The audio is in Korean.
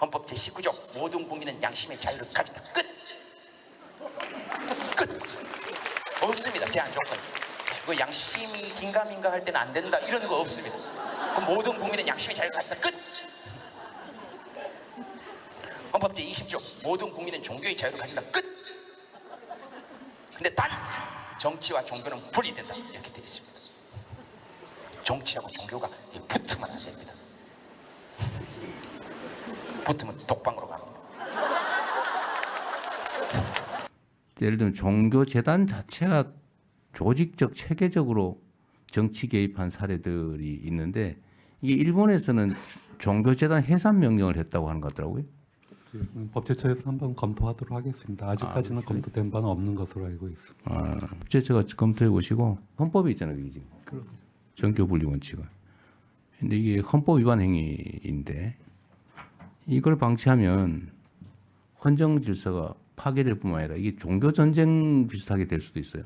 헌법 제19조 모든 국민은 양심의 자유를 가진다. 끝. 끝. 없습니다. 제한 조건. 그 양심이 긴가민가 할 때는 안 된다 이런 거 없습니다. 그 모든 국민은 양심의 자유를 가진다. 끝. 헌법 제20조 모든 국민은 종교의 자유를 가진다. 끝. 근데 단 정치와 종교는 분리된다 이렇게 되어 있습니다. 정치하고 종교가 붙으면 안 됩니다. 붙으면 독방으로 갑니다. 예를 들면 종교 재단 자체가 조직적 체계적으로 정치 개입한 사례들이 있는데 이게 일본에서는 종교 재단 해산 명령을 했다고 하는 것 같더라고요. 예, 법제처에서 한번 검토하도록 하겠습니다. 아직까지는 검토된 바는 없는 것으로 알고 있습니다. 아, 제가 검토해 보시고 헌법에 있잖아요, 이게 지금. 정교 분리 원칙은. 근데 이게 헌법 위반 행위인데 이걸 방치하면 헌정 질서가 파괴될 뿐만 아니라 이게 종교 전쟁 비슷하게 될 수도 있어요.